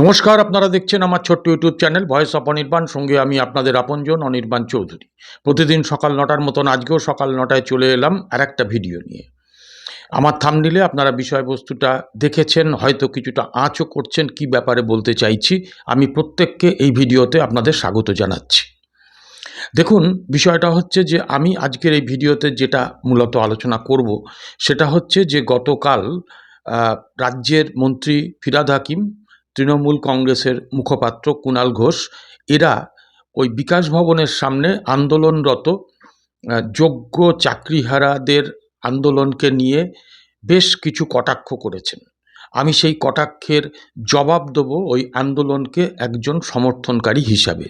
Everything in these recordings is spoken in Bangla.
নমস্কার, আপনারা দেখছেন আমার ছোট্ট YouTube channel voice of Anirban. সঙ্গে আমি আপনাদের আপনজন, অনির্বাণ চৌধুরী। প্রতিদিন সকাল নটার মতন আজকেও সকাল নটায় চলে এলাম আর একটা ভিডিও নিয়ে। আমার থামনিলে আপনারা বিষয়বস্তুটা দেখেছেন, হয়তো কিছুটা আঁচও করছেন, কি ব্যাপারে বলতে চাইছি, আমি প্রত্যেককে এই ভিডিওতে আপনাদের স্বাগত জানাচ্ছি। দেখুন, বিষয়টা হচ্ছে যে আমি আজকের এই ভিডিওতে যেটা মূলত আলোচনা করব, সেটা হচ্ছে যে গতকাল রাজ্যের মন্ত্রী ফিরাদ হাকিম তৃণমূল কংগ্রেসের মুখপাত্র কুণাল ঘোষ, এরা ওই বিকাশ ভবনের সামনে আন্দোলনরত যোগ্য চাকরিহারাদের আন্দোলনকে নিয়ে বেশ কিছু কটাক্ষ করেছেন। আমি সেই কটাক্ষের জবাব দেবো ওই আন্দোলনকে একজন সমর্থনকারী হিসাবে।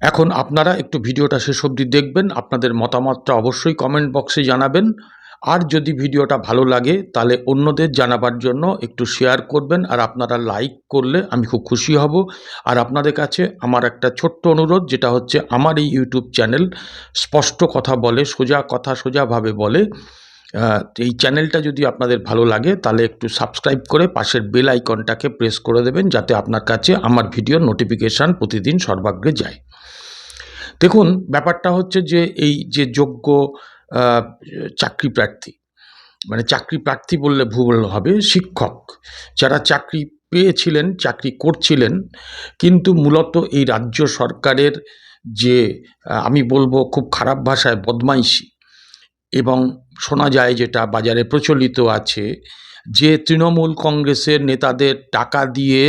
এখন আপনারা একটু ভিডিওটা শেষ অবধি দেখবেন, আপনাদের মতামতটা অবশ্যই কমেন্ট বক্সে জানাবেন। আর যদি ভিডিওটা ভালো লাগে, তাহলে অন্যদের জানাবার জন্য একটু শেয়ার করবেন আর আপনারা লাইক করলে আমি খুব খুশি হব। আর আপনাদের কাছে আমার একটা ছোট্ট অনুরোধ, যেটা হচ্ছে আমার এই ইউটিউব চ্যানেল স্পষ্ট কথা বলে, সোজা কথা সোজাভাবে বলে এই চ্যানেলটা যদি আপনাদের ভালো লাগে, তাহলে একটু সাবস্ক্রাইব করে পাশের বেল আইকনটাকে প্রেস করে দেবেন, যাতে আপনার কাছে আমার ভিডিও নোটিফিকেশান প্রতিদিন সর্বাগ্রে যায়। দেখুন, ব্যাপারটা হচ্ছে যে, এই যে যোগ্য চাকরি প্রার্থী। মানে চাকরি প্রার্থী বললে ভুল হবে শিক্ষক। যারা চাকরি পেয়েছিলেন, চাকরি করছিলেন, কিন্তু মূলত এই রাজ্য সরকারের যে আমি বলব খুব খারাপ ভাষায় বদমাইশি এবং শোনা যায় যেটা বাজারে প্রচলিত আছে যে, তৃণমূল কংগ্রেসের নেতাদের টাকা দিয়ে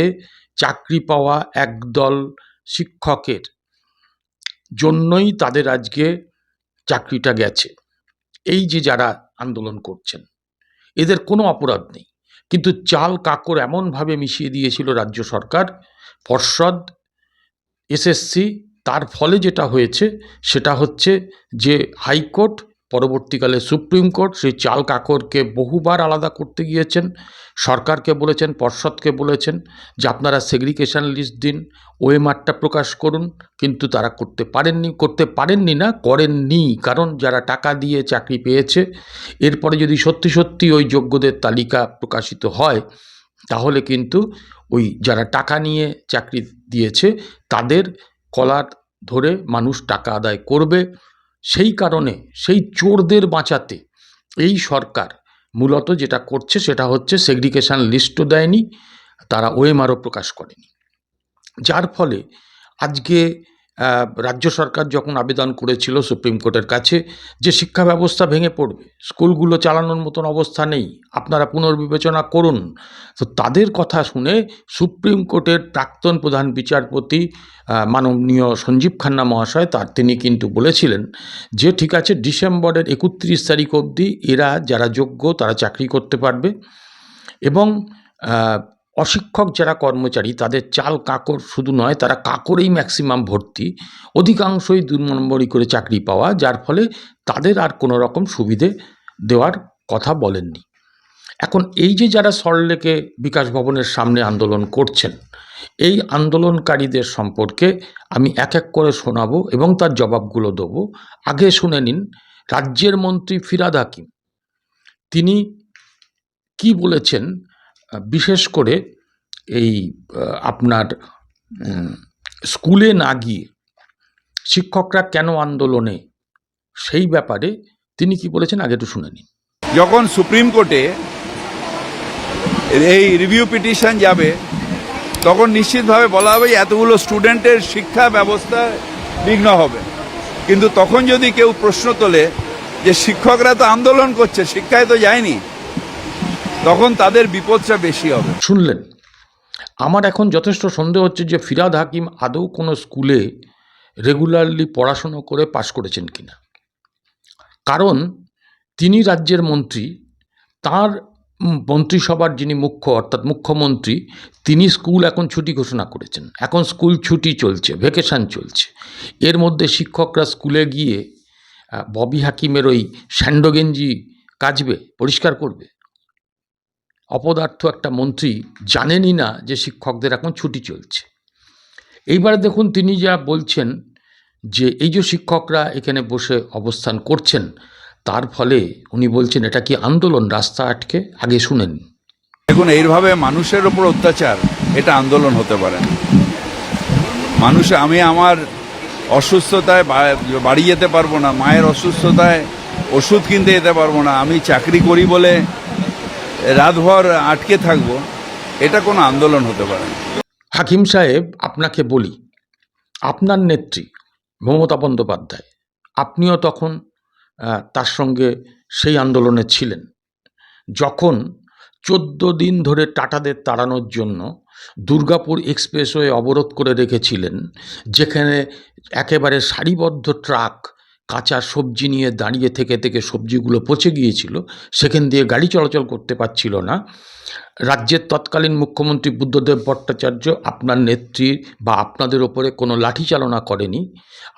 চাকরি পাওয়া একদল শিক্ষকের জন্যই তাদের আজকে চাকরিটা গেছে। এই যে যারা আন্দোলন করছেন, এদের কোনো অপরাধ নেই। কিন্তু চাল কাকর এমনভাবে মিশিয়ে দিয়েছিল রাজ্য সরকার পর্ষদ এসএসসি, তার ফলে যেটা হয়েছে, সেটা হচ্ছে যে হাইকোর্ট পরবর্তীকালে সুপ্রিম কোর্ট সেই চাল কাকরকে বহুবার আলাদা করতে গিয়েছেন, সরকারকে বলেছেন, পর্ষদকে বলেছেন যে আপনারা সেগ্রিগেশন লিস্ট দিন ওএমআরটা প্রকাশ করুন, কিন্তু তারা করতে পারেননি করতে পারেননি না, করেননি। কারণ যারা টাকা দিয়ে চাকরি পেয়েছে, এরপরে যদি সত্যি সত্যি ওই যোগ্যদের তালিকা প্রকাশিত হয়, তাহলে কিন্তু ওই যারা টাকা নিয়ে চাকরি দিয়েছে, তাদের কলার ধরে মানুষ টাকা আদায় করবে। সেই কারণে, সেই চোরদের বাঁচাতে এই সরকার মূলত যেটা করছে সেটা হচ্ছে সেগ্রিগেশন লিস্টও দেয়নি, তারা ওএমআরও প্রকাশ করেনি। যার ফলে আজকে রাজ্য সরকার যখন আবেদন করেছিল সুপ্রিম কোর্টের কাছে যে শিক্ষা ব্যবস্থা ভেঙে পড়বে, স্কুলগুলো চালানোর মতন অবস্থা নেই, আপনারা পুনর্বিবেচনা করুন। তো তাদের কথা শুনে সুপ্রিম কোর্টের প্রাক্তন প্রধান বিচারপতি মাননীয় সঞ্জীব খান্না মহাশয়, তার তিনি কিন্তু বলেছিলেন যে ঠিক আছে, ডিসেম্বরের একত্রিশ তারিখ অবধি এরা যারা যোগ্য তারা চাকরি করতে পারবে এবং অশিক্ষক যারা কর্মচারী, তাদের চাল কাকর শুধু নয়, তারা কাকরেই ম্যাক্সিমাম ভর্তি। অধিকাংশই দু নম্বরই করে চাকরি পাওয়া, যার ফলে তাদের আর কোনো রকম সুবিধে দেওয়ার কথা বলেননি। এখন এই যে যারা সরলেকে বিকাশ ভবনের সামনে আন্দোলন করছেন, এই আন্দোলনকারীদের সম্পর্কে আমি এক এক করে শোনাবো এবং তার জবাবগুলো দেবো। আগে শুনে নিন, রাজ্যের মন্ত্রী ফিরাদ হাকিম, তিনি কি বলেছেন বিশেষ করে এই আপনার স্কুলে না গিয়ে শিক্ষকরা কেন আন্দোলনে, সেই ব্যাপারে তিনি কি বলেছেন আগে একটু শুনে নিন। যখন সুপ্রিম কোর্টে এই রিভিউ পিটিশন যাবে, তখন নিশ্চিতভাবে বলা হবে এতগুলো স্টুডেন্টের শিক্ষা ব্যবস্থা বিঘ্ন হবে। কিন্তু তখন যদি কেউ প্রশ্ন তোলে যে শিক্ষকরা তো আন্দোলন করছে, শিক্ষায় তো যায়নি তখন তাদের বিপদটা বেশি হবে। শুনলেন, আমার এখন যথেষ্ট সন্দেহ হচ্ছে যে ফিরাদ হাকিম আদৌ কোনো স্কুলে রেগুলারলি পড়াশুনো করে পাশ করেছেন কিনা। কারণ তিনি রাজ্যের মন্ত্রী, তার মন্ত্রিসভার যিনি মুখ্য, অর্থাৎ মুখ্যমন্ত্রী, তিনি স্কুল এখন ছুটি ঘোষণা করেছেন। এখন স্কুল ছুটি চলছে ভেকেশান চলছে। এর মধ্যে শিক্ষকরা স্কুলে গিয়ে ববি হাকিমের ওই স্যান্ডোগেঞ্জি কাচবে, পরিষ্কার করবে। অপদার্থ একটা মন্ত্রী জানেনই না যে শিক্ষকদের এখন ছুটি চলছে। এইবারে দেখুন তিনি যা বলছেন যে এই যে শিক্ষকরা এখানে বসে অবস্থান করছেন, তার ফলে উনি বলছেন এটা কি আন্দোলন? রাস্তা আটকে? আগে শুনেন। দেখুন, এইভাবে মানুষের ওপর অত্যাচার, এটা আন্দোলন হতে পারে মানুষ, আমি আমার অসুস্থতায় বাড়ি যেতে পারব না, মায়ের অসুস্থতায় ওষুধ কিনতে যেতে পারব না, আমি চাকরি করি বলে রাতভর আটকে থাকব, এটা কোনো আন্দোলন হতে পারে হাকিম সাহেব, আপনাকে বলি, আপনার নেত্রী মমতা বন্দ্যোপাধ্যায়, আপনিও তখন তার সঙ্গে সেই আন্দোলনে ছিলেন। যখন চোদ্দ দিন ধরে টাটাদের তাড়ানোর জন্য দুর্গাপুর এক্সপ্রেসওয়ে অবরোধ করে রেখেছিলেন, যেখানে একেবারে সারিবদ্ধ ট্রাক কাঁচা সবজি নিয়ে দাঁড়িয়ে থেকে থেকে সবজিগুলো পচে গিয়েছিল, সেখান দিয়ে গাড়ি চলাচল করতে পারছিল না। রাজ্যের তৎকালীন মুখ্যমন্ত্রী বুদ্ধদেব ভট্টাচার্য আপনার নেত্রী বা আপনাদের ওপরে কোনো লাঠি চালনা করেনি,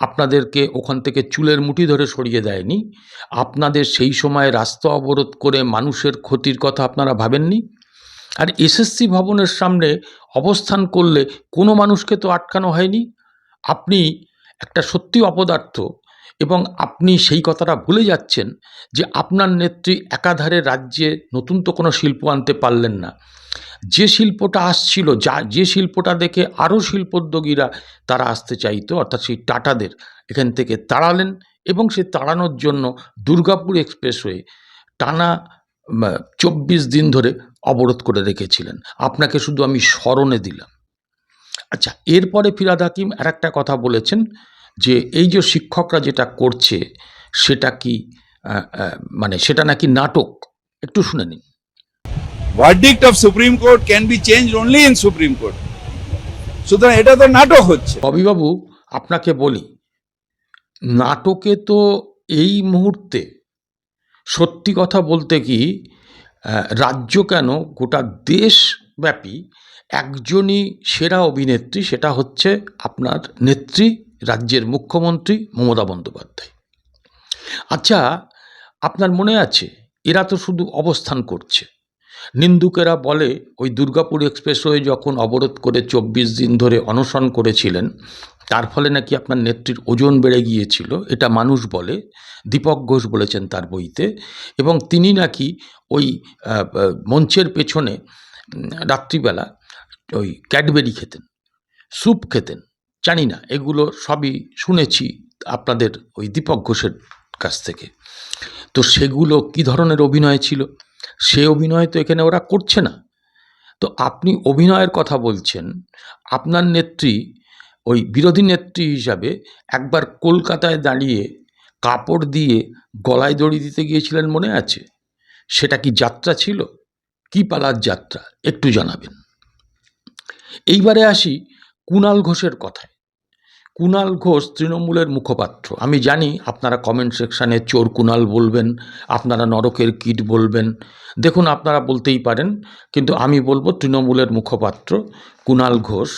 আপনাদেরকে ওখান থেকে চুলের মুঠি ধরে সরিয়ে দেয়নি, আপনাদের সেই সময় রাস্তা অবরোধ করে মানুষের ক্ষতির কথা আপনারা ভাবেননি? আর এসএসসি ভবনের সামনে অবস্থান করলে কোনো মানুষকে তো আটকানো হয়নি? আপনি একটা সত্যি অপদার্থ এবং আপনি সেই কথাটা ভুলে যাচ্ছেন যে আপনার নেত্রী একাধারে রাজ্যে নতুন তো কোনো শিল্প আনতে পারলেন না। যে শিল্পটা আসছিল, যা, যে শিল্পটা দেখে আরও শিল্পোদ্যোগীরা তারা আসতে চাইতো, অর্থাৎ সেই টাটাদের, এখান থেকে তাড়ালেন এবং সে তাড়ানোর জন্য দুর্গাপুর এক্সপ্রেসওয়ে টানা চব্বিশ দিন ধরে অবরোধ করে রেখেছিলেন। আপনাকে শুধু আমি স্মরণে দিলাম। আচ্ছা এরপরে ফিরাদ হাকিম আর একটা কথা বলেছেন যে এই যে শিক্ষকরা যেটা করছে সেটা কি মানে সেটা নাকি নাটক? একটু শুনে নিন। Verdict of supreme court can be change only in supreme court সুতরাং এটা তো নাটক হচ্ছে। ববিবাবু আপনাকে বলি নাটকে তো এই মুহূর্তে সত্যি কথা বলতে কি রাজ্য কেন গোটা দেশব্যাপী একজনই সেরা অভিনেত্রী সেটা হচ্ছে আপনার নেত্রী রাজ্যের মুখ্যমন্ত্রী মমতা বন্দ্যোপাধ্যায়। আচ্ছা আপনার মনে আছে, এরা তো শুধু অবস্থান করছে। নিন্দুকেরা বলে, ওই দুর্গাপুর এক্সপ্রেসওয়ে যখন অবরোধ করে চব্বিশ দিন ধরে অনশন করেছিলেন, তার ফলে নাকি আপনার নেত্রীর ওজন বেড়ে গিয়েছিল, এটা মানুষ বলে, দীপক ঘোষ বলেছেন তার বইতে, এবং তিনি নাকি ওই মঞ্চের পেছনে রাত্রিবেলা ওই ক্যাডবেরি খেতেন, স্যুপ খেতেন। জানি না, এগুলো সবই শুনেছি আপনাদের ওই দীপক ঘোষের কাছ থেকে। তো সেগুলো কি ধরনের অভিনয় ছিল? সে অভিনয় তো এখানে ওরা করছে না। তো আপনি অভিনয়ের কথা বলছেন, আপনার নেত্রী, ওই বিরোধী নেত্রী হিসাবে একবার কলকাতায় দাঁড়িয়ে কাপড় দিয়ে গলায় দড়ি দিতে গিয়েছিলেন মনে আছে? সেটা কি যাত্রা ছিল? কি পালার যাত্রা? একটু জানাবেন। এইবারে আসি কুণাল ঘোষের কথায়। কুণাল ঘোষ তৃণমূলের মুখপাত্র। আমি জানি আপনারা কমেন্ট সেকশানে চোর কুণাল বলবেন, আপনারা নরকের কীট বলবেন। দেখুন, আপনারা বলতেই পারেন, কিন্তু আমি বলব তৃণমূলের মুখপাত্র কুণাল ঘোষ,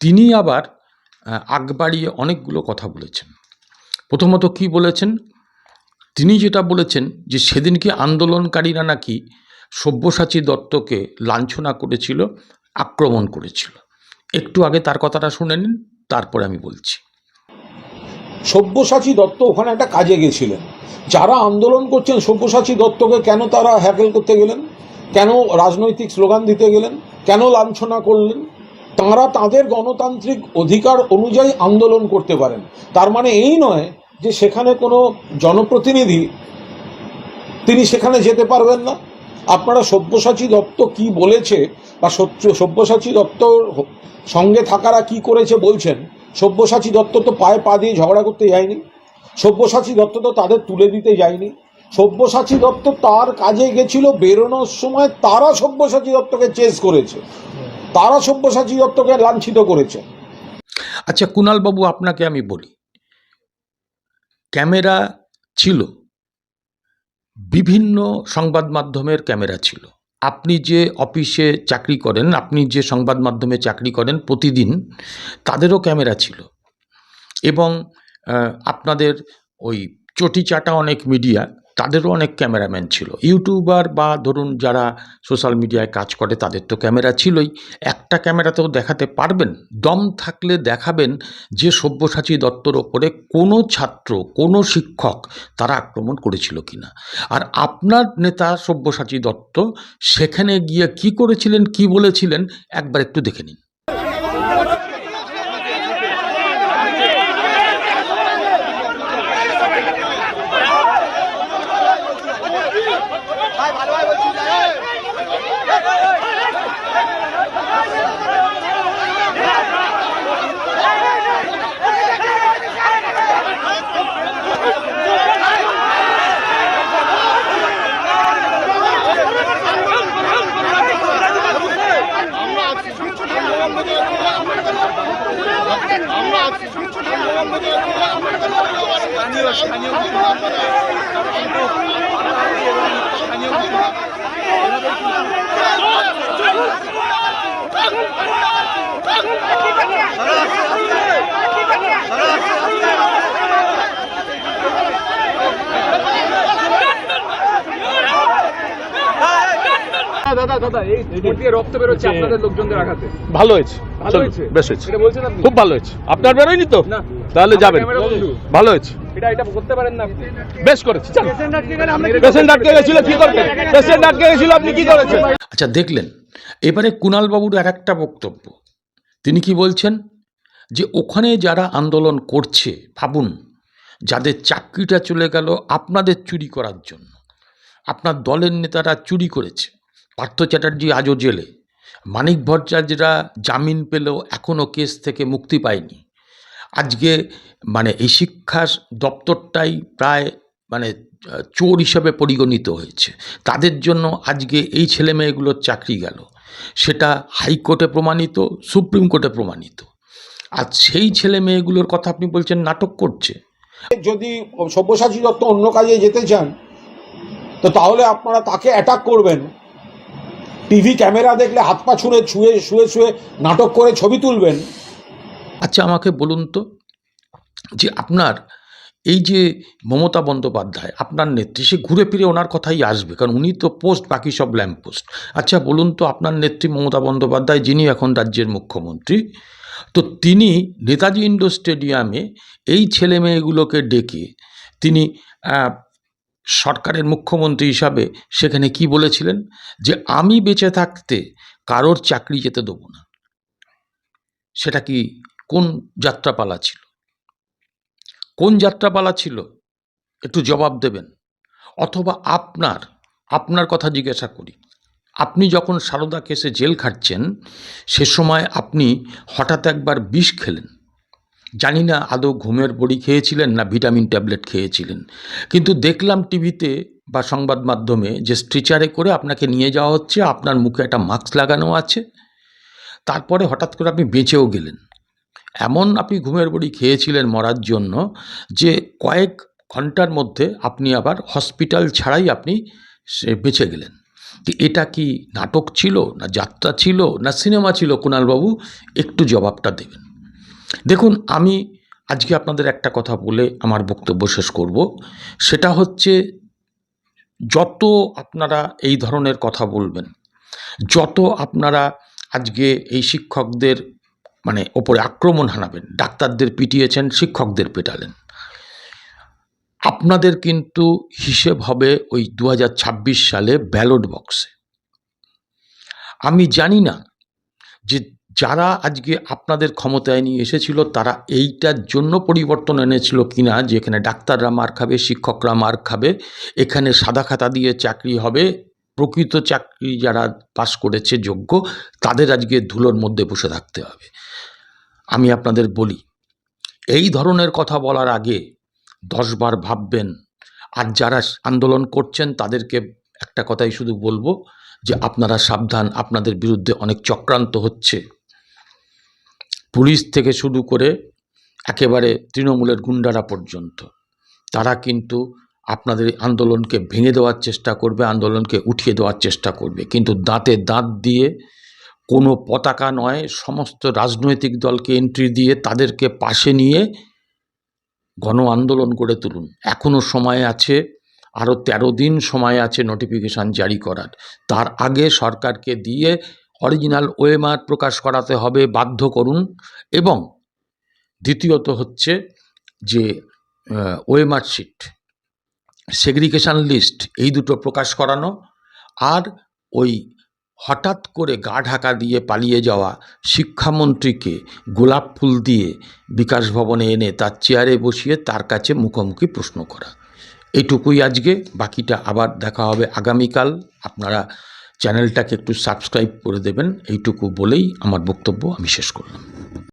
তিনি আবার আগ বাড়িয়ে অনেকগুলো কথা বলেছেন। প্রথমত কি বলেছেন? তিনি যেটা বলেছেন যে সেদিনকে আন্দোলনকারীরা নাকি সব্যসাচী দত্তকে লাঞ্ছনা করেছিল, আক্রমণ করেছিল। একটু আগে তার কথাটা শুনে নিন। তারপরে আমি বলছি। সব্যসাচী দত্ত ওখানে একটা কাজে গেছিলেন। যারা আন্দোলন করছেন, সব্যসাচী দত্তকে কেন তারা হ্যাকেল করতে গেলেন? কেন রাজনৈতিক স্লোগান দিতে গেলেন? কেন লাঞ্ছনা করলেন? তাঁরা তাদের গণতান্ত্রিক অধিকার অনুযায়ী আন্দোলন করতে পারেন। তার মানে এই নয় যে সেখানে কোনো জনপ্রতিনিধি, তিনি সেখানে যেতে পারবেন না। আপনারা সব্যসাচী দত্ত কি বলেছে বা সত্য- সব্যসাচী দত্তর সঙ্গে থাকারা কি করেছে বলছেন? সব্যসাচী দত্ত তো পায়ে পা দিয়ে ঝগড়া করতে যায়নি। সব্যসাচী দত্ত তো তাদের তুলে দিতে যায়নি। সব্যসাচী দত্ত তার কাজে গেছিল বেরোনোর সময় তারা সব্যসাচী দত্তকে চেস করেছে। তারা সব্যসাচী দত্তকে লাঞ্ছিত করেছে। আচ্ছা কুণালবাবু, আপনাকে আমি বলি। ক্যামেরা ছিল। বিভিন্ন সংবাদ মাধ্যমের ক্যামেরা ছিল। আপনি যে অফিসে চাকরি করেন, আপনি যে সংবাদ মাধ্যমে চাকরি করেন প্রতিদিন, তাদেরও ক্যামেরা ছিল। এবং আপনাদের ওই চটি চাটা অনেক মিডিয়া তাদেরও অনেক ক্যামেরাম্যান ছিল। ইউটিউবার বা ধরুন যারা সোশ্যাল মিডিয়ায় কাজ করে, তাদের তো ক্যামেরা ছিলই। একটা ক্যামেরাতেও দেখাতে পারবেন, দম থাকলে দেখাবেন যে সব্যসাচী দত্তর ওপরে কোনো ছাত্র, কোনো শিক্ষক তারা আক্রমণ করেছিল কিনা। আর আপনার নেতা সব্যসাচী দত্ত সেখানে গিয়ে কি করেছিলেন, কি বলেছিলেন, একবার একটু দেখে নিন। সরাস সরাস দাদা দাদা এই দিয়ে রক্ত বেরোচ্ছে আপনাদের লোকজনদের আঘাতে। ভালো হয়েছে। ভালো হয়েছে? বেশ হয়েছে। এটা বলছেন আপনি? খুব ভালো হয়েছে। আপনার বেরোয়নি তো? না। তাহলে যাবেন। ভালো হয়েছে। এটা এটা করতে পারেন না আপনি। বেশ করেছে পেশেন্ট আটকে গেছিল কি করবেন পেশেন্ট আটকে গেছিল আপনি কি করেছেন? আচ্ছা দেখলেন এবারে কুণালবাবুর আর একটা বক্তব্য। তিনি কি বলছেন? যে ওখানে যারা আন্দোলন করছে ভাবুন যাদের চাকরিটা চলে গেল আপনাদের চুরি করার জন্য। আপনার দলের নেতারা চুরি করেছে। পার্থ চ্যাটার্জি আজও জেলে। মানিক ভট্টাচার্যরা জামিন পেলেও এখনও কেস থেকে মুক্তি পায়নি। আজকে মানে এই শিক্ষা দপ্তরটাই প্রায় মানে চোর হিসাবে পরিগণিত হয়েছে। তাদের জন্য আজকে এই ছেলে মেয়েগুলোর চাকরি গেল। সেটা হাইকোর্টে প্রমাণিত, সুপ্রিম কোর্টে প্রমাণিত। আর সেই ছেলে মেয়েগুলোর কথা আপনি বলছেন নাটক করছে। যদি সব্যসাচী দত্ত অন্য কাজে যেতে চান, তো তাহলে আপনারা তাকে অ্যাটাক করবেন। টিভি ক্যামেরা দেখলে হাত পা ছুঁড়ে, ছুঁয়ে শুয়ে শুয়ে নাটক করে ছবি তুলবেন। আচ্ছা আমাকে বলুন তো যে আপনার এই যে মমতা বন্দ্যোপাধ্যায়, আপনার নেত্রী, সে ঘুরে ফিরে ওনার কথাই আসবে, কারণ উনি তো পোস্ট, বাকি সব ল্যাম্প পোস্ট। আচ্ছা বলুন তো আপনার নেত্রী মমতা বন্দ্যোপাধ্যায়, যিনি এখন রাজ্যের মুখ্যমন্ত্রী, তো তিনি নেতাজি ইন্ডোর স্টেডিয়ামে এই ছেলে মেয়েগুলোকে ডেকে তিনি সরকারের মুখ্যমন্ত্রী হিসাবে সেখানে কি বলেছিলেন? যে আমি বেঁচে থাকতে কারোর চাকরি যেতে দেবো না। সেটা কি কোন যাত্রাপালা ছিল? কোন যাত্রাপালা ছিল? একটু জবাব দেবেন। অথবা আপনার আপনার কথা জিজ্ঞাসা করি। আপনি যখন সারদা কেসে জেল খাটছেন, সে সময় আপনি হঠাৎ একবার বিষ খেলেন। জানি না আদৌ ঘুমের বড়ি খেয়েছিলেন না ভিটামিন ট্যাবলেট খেয়েছিলেন। কিন্তু দেখলাম টিভিতে বা সংবাদ মাধ্যমে যে স্ট্রিচারে করে আপনাকে নিয়ে যাওয়া হচ্ছে, আপনার মুখে একটা মাস্ক লাগানো আছে। তারপরে হঠাৎ করে আপনি বেঁচেও গেলেন। এমন আপনি ঘুমের বড়ি খেয়েছিলেন মরার জন্য যে কয়েক ঘণ্টার মধ্যে আপনি আবার হসপিটাল ছাড়াই আপনি বেঁচে গেলেন। এটা কি নাটক ছিল, না যাত্রা ছিল, না সিনেমা ছিল? কুণালবাবু, একটু জবাবটা দেবেন। দেখুন, আমি আজকে আপনাদের একটা কথা বলে আমার বক্তব্য শেষ করব। সেটা হচ্ছে, যত আপনারা এই ধরনের কথা বলবেন, যত আপনারা আজকে এই শিক্ষকদের মানে ওপরে আক্রমণ হানাবেন, ডাক্তারদের পিটিয়েছেন, শিক্ষকদের পেটালেন, আপনাদের কিন্তু হিসেব হবে ওই দু হাজার ছাব্বিশ সালে ব্যালট বক্সে। আমি জানি না যে যারা আজকে আপনাদের ক্ষমতায় নিয়ে এসেছিল, তারা এইটার জন্য পরিবর্তন এনেছিল কিনা যে এখানে ডাক্তাররা মার খাবে, শিক্ষকরা মার খাবে, এখানে সাদা খাতা দিয়ে চাকরি হবে, প্রকৃত চাকরি যারা পাশ করেছে যোগ্য, তাদের আজকে ধুলোর মধ্যে বসে থাকতে হবে। আমি আপনাদের বলি, এই ধরনের কথা বলার আগে দশবার ভাববেন, আর যারা আন্দোলন করছেন, তাদেরকে একটা কথাই শুধু বলব, যে আপনারা সাবধান, আপনাদের বিরুদ্ধে অনেক চক্রান্ত হচ্ছে। পুলিশ থেকে শুরু করে একেবারে তৃণমূলের গুন্ডারা পর্যন্ত, তারা কিন্তু আপনাদের আন্দোলনকে ভেঙে দেওয়ার চেষ্টা করবে, আন্দোলনকে উঠিয়ে দেওয়ার চেষ্টা করবে। কিন্তু দাঁতে দাঁত দিয়ে কোনো পতাকা নয়, সমস্ত রাজনৈতিক দলকে এন্ট্রি দিয়ে তাদেরকে পাশে নিয়ে গণ আন্দোলন গড়ে তুলুন। এখনও সময় আছে আরও তেরো দিন সময় আছে নোটিফিকেশান জারি করার। তার আগে সরকারকে দিয়ে অরিজিনাল ওয়েমার প্রকাশ করাতে হবে বাধ্য করুন এবং দ্বিতীয়ত হচ্ছে যে ওয়েমার শিট, সেগ্রিগেশন লিস্ট এই দুটো প্রকাশ করানো আর ওই হঠাৎ করে গা ঢাকা দিয়ে পালিয়ে যাওয়া শিক্ষামন্ত্রীকে গোলাপ ফুল দিয়ে বিকাশ ভবনে এনে তার চেয়ারে বসিয়ে তার কাছে মুখোমুখি প্রশ্ন করা। এইটুকুই আজকে, বাকিটা আবার দেখা হবে আগামীকাল। আপনারা চ্যানেলটাকে একটু সাবস্ক্রাইব করে দেবেন এইটুকু বলেই আমার বক্তব্য আমি শেষ করলাম।